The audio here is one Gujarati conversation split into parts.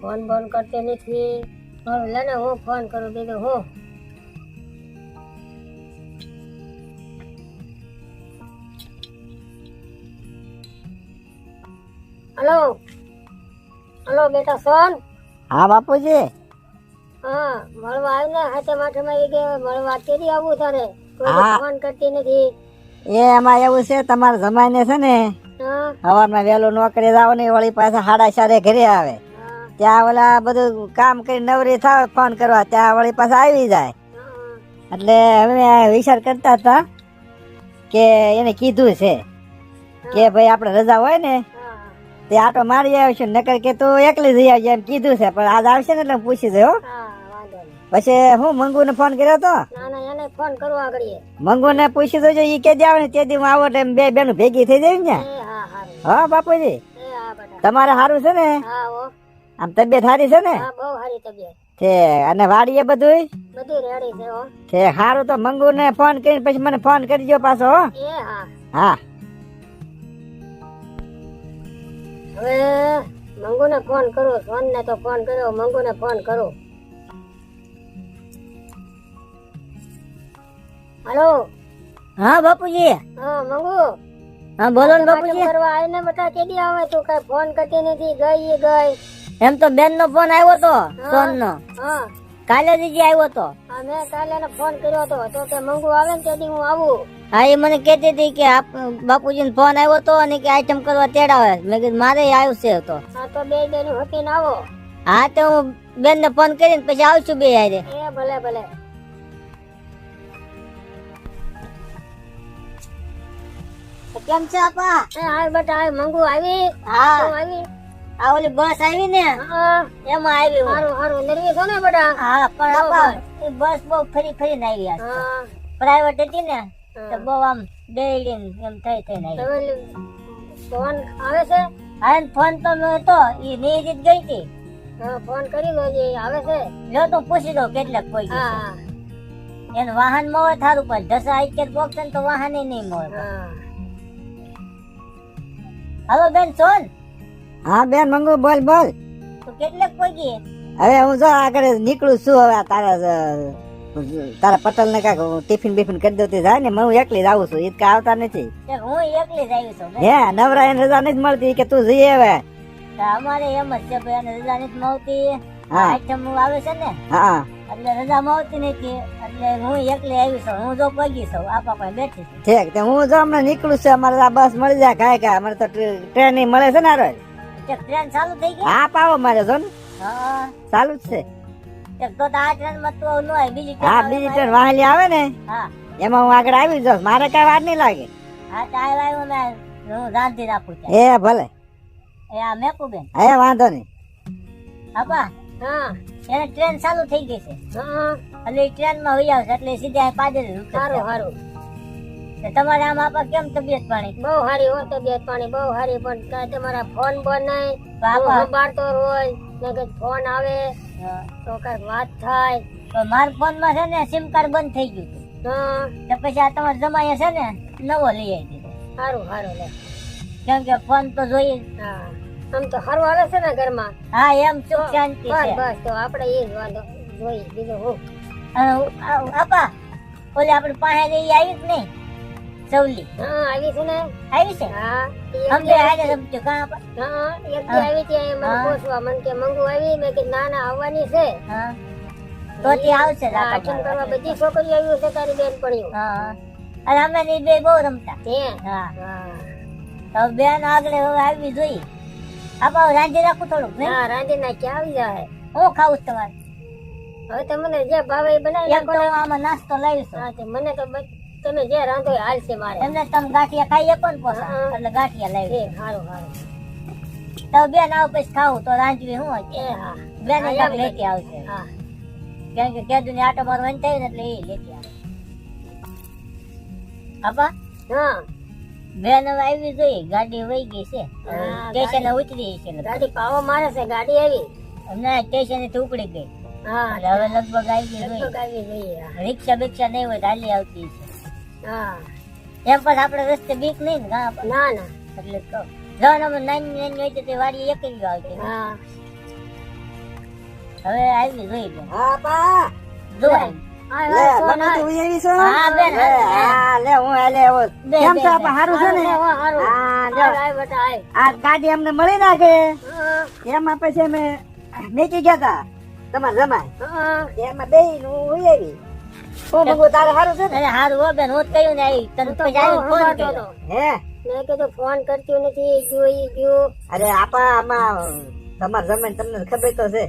ફોન બોન કરતી નથી. હવે લેને હું ફોન કરું દીધું હું. હલો. હલો બેટા સોન. હા બાપુજી. હા મળવા આવીને હાથે માથે મારી ગયા મળવા કેદી આવું તારે. કોઈ. ફોન કરતી નથી. એ એમાં એવું છે તમારા જમાઈને છે ને સવારમાં વહેલું નોકરી જાવ ને વળી પાછા સાડા ચારે ઘરે આવે. ત્યાં ઓલા બધું કામ કરી નવરી થાવ ફોન કરવા ત્યાં વળી પાછા આવી જાય. એટલે અમે વિચાર કરતા હતા કે એને કીધું છે કે ભાઈ આપણે રજા હોય ને તે આટો મારી આવશું નકર કે તું એકલી જઈ આવજે એમ કીધું છે પણ આજ આવશે ને એટલે પૂછી દઉં હો. પછી હું મંગુ ને ફોન કર્યો તો? મંગુ ને પૂછી દઉં ઈ કે આવે ને તે દી હું આવો એટલે બે બેનું ભેગી થઈ જાય ને હા બાપુજી. તમારે સારું છે ને? આમ તબિયત સારી છે ને? હા બહુ સારી તબિયત. છે. અને વાડીએ બધું બધું રેડી છે હો. તે સારું તો મંગુ ને ફોન કરીને પછી મને ફોન કરજો પાછો હો. એ હા. હા. હવે મંગુ ને ફોન કરો સોન ને તો ફોન કર્યો મંગુ ને ફોન કરો. હલો? હા બાપુજી. હા મંગુ? હા બોલો ને બાપુજી. કરવા આવીને બેટા કેદી આવે તું? કઈ ફોન કરતી નથી ગઈ ગઈ. એમ તો બેન નો ફોન આવ્યો તો સોન નો કાલે દીજી આવ્યો તો. મેં કાલે ફોન કર્યો હતો તો કે મંગુ આવે ને તેથી હું આવું. હા એ મને કહેતી હતી કે બાપુજી ને ફોન આવ્યો તો અને કે આઈટમ કરવા તેડાવે. મેં કીધું મારે આવ્યું છે તો. હા તો બે બેન હતી આવો. હા તો હું બેન ને ફોન કરીને પછી આવું છું બે હારે. એ ભલે ભલે. કેમ છે આપા? એ હા બેટા મંગુ આવી. હા આવી. આ ઓલી બસ આવી ને? એમાં આવી હું. સારું સારું નરવી છો ને બેટા હા પણ આપા એ બસ બહુ ફરી ફરીને આવી આ પ્રાઇવેટ હતી ને તો બહુ આમ એમ થઈ ફોન આવે છે? હા ફોન તો મેં હતો. એ નિયજિત ગઈ હતી. ફોન કરી લો જે આવે છે? જો તો પૂછી દો કેટલાક કોઈ એનું વાહનમાં હોય થારું પણ ઢસા આઈકેર બોક્સ તો વાહન નહીં મળે હાલો બેન સોન. હા બેન મંગુ બોલ બોલ. તું કેટલાક કોઈ ગઈ હવે હું જો આગળ નીકળું છું હવે આ તારા તારા પટેલ ને કાક ટિફિન બિફિન કરી દઉં તે જાય ને હું એકલી જ આવું છું ઈદ કા આવતા નથી. હું એકલી જ આવી છું હે નવરા એને રજા નથી મળતી કે તું જઈએ હવે. અમારે એમ જ છે ભાઈ એને રજા નથી મળતી. આઈટમ આવે છે ને હા. એટલે રજા મળતી નથી એટલે હું એકલી આવી છું હું જો પગી છું આપા પાસે બેઠી છું. ઠીક હું જો હમણાં નીકળું છું અમારે આ બસ મળી જાય કાંઈ કાંઈ અમારે તો ટ્રેન મળે છે ને રોજ ટ્રેન ચાલુ થઈ ગઈ હા પાવો મારે જો હા. ચાલુ જ છે. તો તો આ ટ્રેનમાં તો ન હોય બીજી હા બીજી ટ્રેન વાહલી આવે ને હા. એમાં હું આગળ આવી જાઉં. મારે કઈ વાર નહીં લાગે. હા તો આવ્યો મે હું રાંધી રાખું એ ભલે. એ આ મેકુ બેન એ વાંધો નહીં. આપા હા. એને ટ્રેન ચાલુ થઈ ગઈ છે. હા. એટલે ટ્રેનમાં હોઈ આવશે એટલે સીધા જ સારું સારું તો તમારે આમ આપા કેમ તબિયત પાણી? બહુ સારી હોય તબિયત પાણી બહુ સારી પણ તમારા ફોન બોન નહીં બાપા. સંભાળતો હોય ને કે ફોન આવે તો કઈ વાત થાય. તો મારા ફોનમાં છે ને સિમ કાર્ડ બંધ થઈ ગયું હતું. તો પછી આ તમારા જમાઈએ છે ને નવો લઈ આવી દીધો સારું સારું લે. કેમ કે ફોન તો જોઈએ હા. આમ તો સારું હાલે છે ને ઘરમાં. હા એમ સુખ શાંતિ બસ છે. બસ તો આપણે એ જ વાંધો. જોઈએ બીજું હું? આપા. ઓલી આપણે પાસે રહી ઈ આવી જ નહીં. સવલી હા આવી છે ને આવી છે હા ઈ અમ બે હારે રમજો કાં આપા હા એક દી આવી ત્યાં મને હા. પૂછવા મને કે મંગુ આવી મેં કીધું ના ના આવવાની છે હા તો તે આવશે જ હા, આપા આઠમ પાસે. કરવા બધી છોકરીઓ આવી છે તારી બેન પડ્યું હા અને અમે ની બે બહુ રમતા હે હા હા તો બેન આગળ હવે આવી જોઈ આપા હવે રાંધી રાખું થોડુંક નહીં હા રાંધી નાખી આવી જાય હું ખાવું છું તમારે હવે તમને જે ભાવે એ બનાવી એમ તો નાખો ને. આમાં નાસ્તો લાવીશું હા તે મને તો બસ તમે જે રાંધો એ હાલશે મારે. એમને તમે ગાંઠિયા ખાઈ શકો ને પોસા. એટલે ગાંઠિયા લાવી સારું સારું તો બેન આવ પછી ખાવું તો રાંધવી હું એ હા. બેન એક લેતી આવશે હા. કેમ કે કેદુ ને આટો મારવાની થાય ને એટલે એ લેતી આવે. આપા હા. બેન હવે આવી જોઈ ગાડી વહી ગઈ છે. સ્ટેશન ઉતરી છે ગાડી પાવો મારે છે ગાડી આવી. અમને સ્ટેશનથી ઉપડી ગઈ. હા. હવે લગભગ આવી ગઈ. રિક્ષા બિક્ષા નહીં હોય હાલી આવતી છે. હા. એમ પણ આપણે રસ્તે બીક નહીં ને ના ના. એટલે કહું જણ અમે નાની નાની હોય તો તે વાડી એક જ આવતી હા. હવે આવી જોઈ બેન હા બા. જો આવી. હા, લે હા, પા તમે તો ઉયાવી છો? હા, બેન, લે, હા લે હું આ લે હું. બે, કેમ બે, છો બે. આપા હારું છે ને? હા, હારું. હા જો હાલ, આય બેટા, આય. આ ગાડી અમને મળી નાખે. હા, એમાં પછી અમે મેકી ગયા તા. તમારે રમાય એમાં બે હું ઉયાવી હું મંગુ તારે હારું છે અરે હારું હો બેન હું જ ને આવી તને પછી આવી ફોન કર્યો. હે? મેં કીધું ફોન કરતી નથી ગયો ઈ ગયો. અરે આપા આમાં તમારે જમાય તમને ખબર તો છે.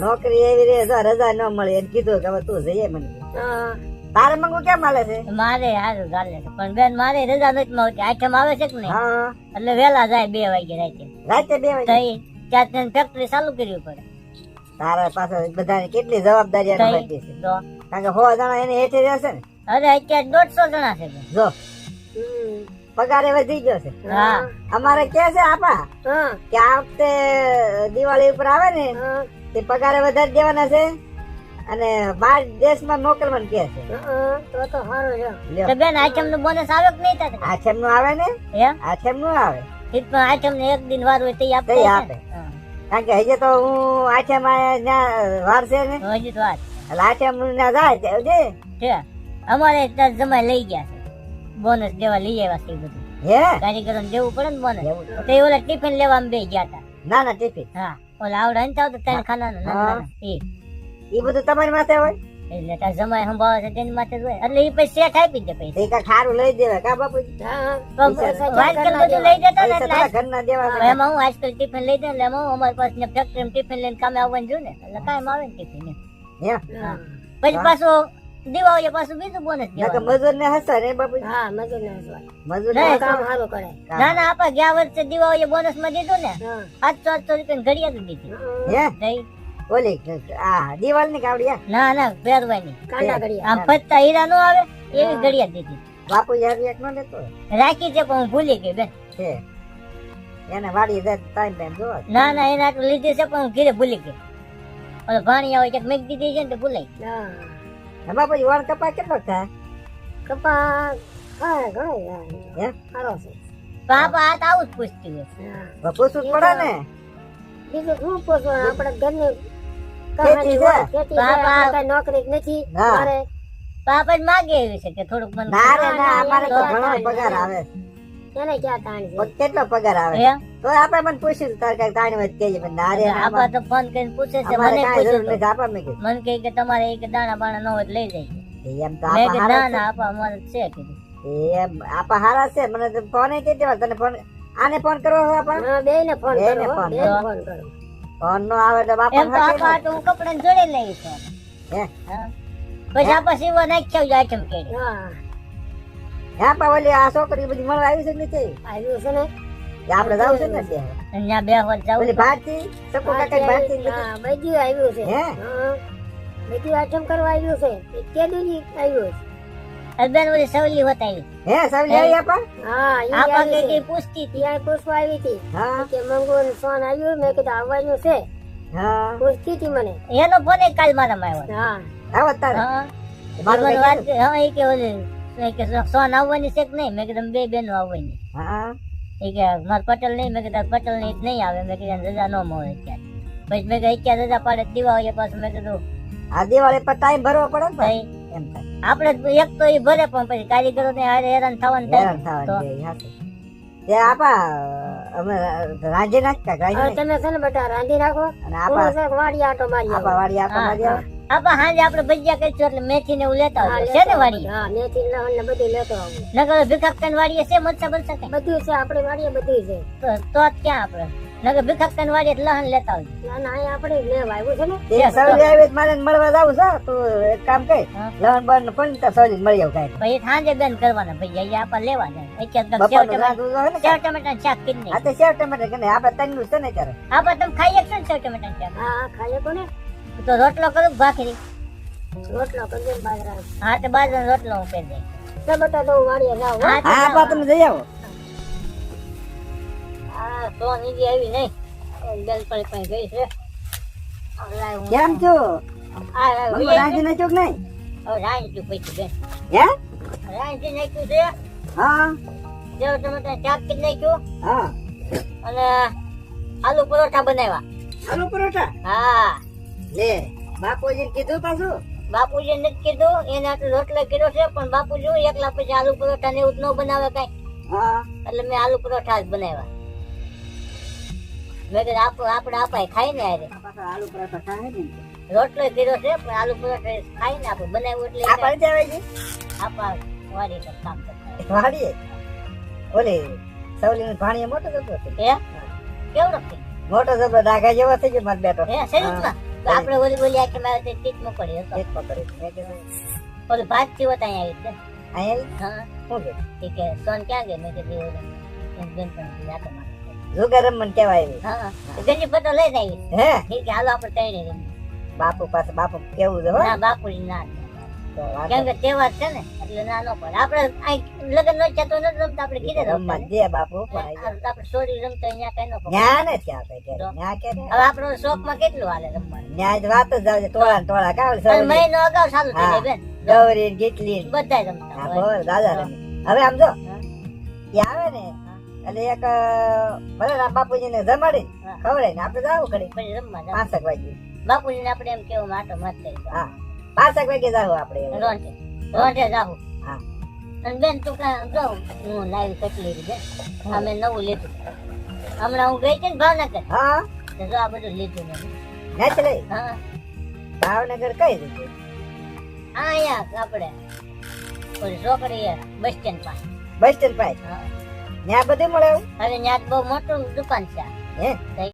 નોકરી એવી રે જો રજા ન મળે કીધું કે હવે તું જઈએ મને. તારે મંગુ કેમ હાલે છે? મારે હારું ચાલે છે પણ બેન મારે રજા નથી મળતી. આઈટમ આવે છે કે નહીં? હા. એટલે વેલા જાય બે વાગે રાતે. રાતે બે વાગે? ત્યાં ફેક્ટરી ચાલુ કરવી પડે. તારા પાસે બધાની કેટલી જવાબદારી છે કારણ કે સો જણા એને હેઠે રહેશે ને. અરે અત્યારે દોઢસો જણા છે જો. પગારે વધી ગયો છે. હા. અમારે કે છે આપા કે આ વખતે દિવાળી ઉપર આવે ને તે પગારે વધારી દેવાના છે અને બાર દેશમાં મોકલવાનું કે છે. તો તો સારું છે. બેન આઈટમનું બોનસ આવે કે નહીં તારે? આ નું આવે ને? હે? આ નું આવે પણ આઈટમ ને એક દિન વાર હોય તો ઈ આપે. આપે. કારણ કે હજી તો હું આઠેમ ત્યાં વાર છે ને. હજી તો વાત જાય જે છે અમારે ત્યાં જમાઈ લઈ ગયા છે. બોનસ દેવા લઈ આવ્યા છે બધું. હે? કારીગરો દેવું પડે ને બોનસ દેવું તો એ ઓલા ટિફિન લેવા બે ગયા હતા. ના ના ટિફિન હા. ઓલા આવડા ને તો ત્રણ ખાના હા. એ. એ બધું તમારી માથે હોય? એટલે તાર જમાય સંભાવે છે તેની માથે હોય. એટલે એ પછી શેઠ આપી દે પછી એ ખારું લઈ દેવાય. કા બાપુજી? હા, આજકાલ બધું લઈ જતા ને એટલે ઘરના દેવા એમાં હું આજકાલ ટિફિન લઈ દે એટલે એમાં હું અમારી પાસે ફેક્ટરી ટિફિન લઈને કામે આવવાનું જોઉં ને. એટલે કાયમ આવે ને ટિફિન. પછી પાછું દિવાળી પાછું બીજું બોનસ દેવાનું મજૂર ને હસા રે બાપુ હા, મજૂર ના હસવા મજૂર કામ સારું કરે. ના ના આપા ગયા વર્ષે દિવાળી બોનસમાં દીધું ને સાતસો આઠસો રૂપિયા ઘડિયાળ દીધી. હે. નહીં. ઓલી આ દિવાલની કાવડિયા ના ના પહેરવાની કાંડા ઘડિયા. આમ ફરતા હીરા નો આવે એવી ઘડિયાળ દીધી. બાપુ યાર એક નો લેતો રાખી છે પણ હું ભૂલી ગઈ બેન. એને વાડી જાય ટાઈમ ટાઈમ જોવા ના ના એના આટલું લીધી છે પણ હું ઘીરે ભૂલી ગઈ. ઓલો ભાણી આવે કે મેં દીધી છે ને તો ભૂલાઈ હા. બાપુજી વાળ કપા કેટલો થાય કપા હા, ઘણો હે સારો છે પાપા આ તો આવું જ પૂછતી હોય. પૂછવું પડે ને બીજું શું પૂછવાનું આપણે ઘરની ખેતી છે. બાપા. નોકરી જ નથી. મારે પાપા જ માગે એવી છે કે થોડુંક મને ના રે ના અમારે તો ઘણો પગાર. આવે એને ક્યાં તાણ કેટલો પગાર આવે? તો આપણે મને પૂછ્યું તારે કઈ તાણી હોય તો પણ ના આપા તો ફોન કરીને પૂછે છે મને પૂછે આપા મેં કીધું. મને કહે કે તમારે એક દાણા બાણા ન હોય લઈ જાય. એમ તો આપા હારા ના ના આપા અમારે છે કીધું. એમ આપા હારા છે મને તો ફોન એ દેવા તને ફોન આને ફોન કરો આપા? બે ને ફોન કરો હો, ફોન કરો. ફોન નો આવે તો બાપા એમ તો આપા તો હું કપડા જોડે લઈ છું હે? પછી આપા સીવા નાખ્યા જ આઈટમ કેડી. હા. હે આપા આ છોકરી બધી મળવા આવી છે કે નથી આવ્યું છે ને. આપણે જાવ છે ને અહીંયા બે વાર જાવ ઓલી ભારતી સકુ કાકા ભારતી હા બધું આવ્યું છે. હે? બધું આઈટમ કરવા આવ્યું છે. એ કેદુની આવ્યું છે. બેન ઓલી સવલી હોતા હે સવલી આવી આપા? હા આપા કે કે પૂછતી હતી. પૂછવા આવી હતી. હા. કે મંગુ ને ફોન આવ્યું. મેં કીધું આવવાનું છે. હા. પૂછતી હતી મને. એનો ફોન કાલ મારામાં આવ્યો. હા. આવો તારે. હા. મારું વાત કરી, કે ઓલી એ કે સોન આવવાની છે કે નહીં? મેં કીધું બે બેનો આવવાની. હા. એ કે માર પટેલ નહીં? મેં કીધું પટેલ નહીં નહીં આવે. મેં કીધું રજા ન મળે અત્યારે. પછી મેં કીધું રજા પાડે તો દિવાળી પાછું. મેં કીધું આ દિવાળી પર ટાઈમ ભરવો પડે ને ભાઈ એમ આપણે એક તો એ ભરે પણ પછી કારીગરો ને હારે હેરાન થવાનું થાય. તે આપા અમે રાંધી નાખતા તમે છે ને બેટા રાંધી રાખો અને આપા વાડી આટો મારી આપા વાડી આટો મારી. આપા હાંજે આપણે ભજીયા કરીશું એટલે મેથી ને એવું લેતા હોય છે ને વાડી? હા મેથી લહણ ને બધું લેતો આવું નગર ભીખાકન વાડીએ છે મરચા બરચા કઈ બધું છે આપણે વાડીએ બધું છે. તો તો ક્યાં આપણે? નગર ભીખાકન વાડીએ લહન લેતા આવજો. ના ના અહીંયા આપણે લેવા આવ્યું છે ને. તે આવી મારે મળવા જાવું છે તું એક કામ કઈ લહન બન પણ તો સવલી મળી આવ કાંઈ. પછી સાંજે બેન કરવાના ભાઈ અહીંયા આપા લેવા જાય અત્યારે તો સેવ ટમેટા સેવ ટમેટા શાક? કરી આ તો સેવ ટમેટર કે આપણે તૈનું છે ને ત્યારે આપા તમે ખાઈ શકશો ને સેવ ટમેટા શાક? હા હા ખાઈએ કોને? તો રોટલો કરું ભાખરી? રોટલો કરજો બાજરા હા તો બાજરા રોટલો હું કરી દઈશ. તો બેટા તો વાડીએ જાઉં હા. આપા તમે જઈ આવો. આ તો નીજી આવી નહીં. બેલ પર પણ ગઈ છે. કેમ છો? આ રાજી મંગુ હવે રાંધી નાખ્યો કે નહીં? હવે રાંધ્યું પછી બેન. હે? રાંધી નાખ્યું છે. હા. સેવ ટમેટા શાક કરી નાખ્યું. હા. અને આલુ પરોઠા બનાવ્યા. આલુ પરોઠા? હા. લે બાપુજીને કીધું પાછું? બાપુજી ને કીધું એને આટલું રોટલો કર્યો છે પણ બાપુજી એકલા પછી આલુ પરોઠા ને એવું ન બનાવે કઈ. હા. એટલે મેં આલુ પરોઠા જ બનાવ્યા. મેં કીધું આપ આપણે આપાય ખાઈ ને આજે આ પાછા આલુ પરોઠા ખાય ને રોટલો કર્યો છે પણ આલુ પરોઠા ખાઈ ને આપણે બનાવ્યું એટલે આ પાડી આવે છે આપા વાડી પર કામ કરતા વાડીએ ઓલી સવલી નું મોટો જબરો છે હે? કેવડો મોટો જબરો ડાઘા જેવો થઈ ગયો મારો બેટો. હે શરીરમાં તો આપણે ઓલી ઓલી આખી મારે તે તીત મોકલી હતો. એક પકડી મેં કીધું ઓલું ભાતથી હોતા અહીંયા આવી છે હા. શું કે ઠીક હે સોન ક્યાં ગયો? મેં કીધું ઓલું બેન પણ યાદ મારે જુગાર રમણ કેવાય આવી હા ગંજી પતો લઈ આવી હે? ઠીક છે હાલો આપણે તૈણે બાપુ પાસે બાપુ કેવું છે હો? ના બાપુજી ના તો કેમ કે તહેવાર છે ને એટલે ના ન આપણે અહીં લગ્ન નો છે તો રમતા આપણે કીધે રમવા દે બાપુ પણ આપણે સોરી રમતા અહીંયા કઈ ન ન્યા ને ત્યાં કઈ કે ન્યા કે હવે આપણો શોખમાં કેટલું હાલે રમવાનું? ન્યા જ વાત જ આવજે ટોળા ને કાવલ અને મહિનો અગાઉ ચાલુ થઈ જાય બેન. ગૌરી ગીતલી બધા રમતા હા બોલ દાદા રમે. હવે આમ જો એ આવે ને એટલે એક ભલે બાપુજી ને જમાડી ખવડે ને આપણે જાવું ખડી પછી રમવા પાંચક વાગે બાપુજી ને આપણે એમ કેવું માટો મત કરી. હા. પાંચક વાગે જાવું આપણે. રોંઢે જાવું હા. અને બેન તું કાં જાઉં હું લાવી કેટલી રીતે અમે નવું લીધું. હમણાં હું ગઈ હતી ને ભાવનગર. હા. તો જો આ બધું લીધું મેં. નથી લઈ હા. ભાવનગર કઈ રીતે? હા અહીંયા આપણે ઓલી છોકરી બસ સ્ટેન્ડ પાસે. બસ સ્ટેન્ડ પાસે? હા. ત્યાં બધું મળે હવે ત્યાં બહુ મોટું દુકાન છે હે?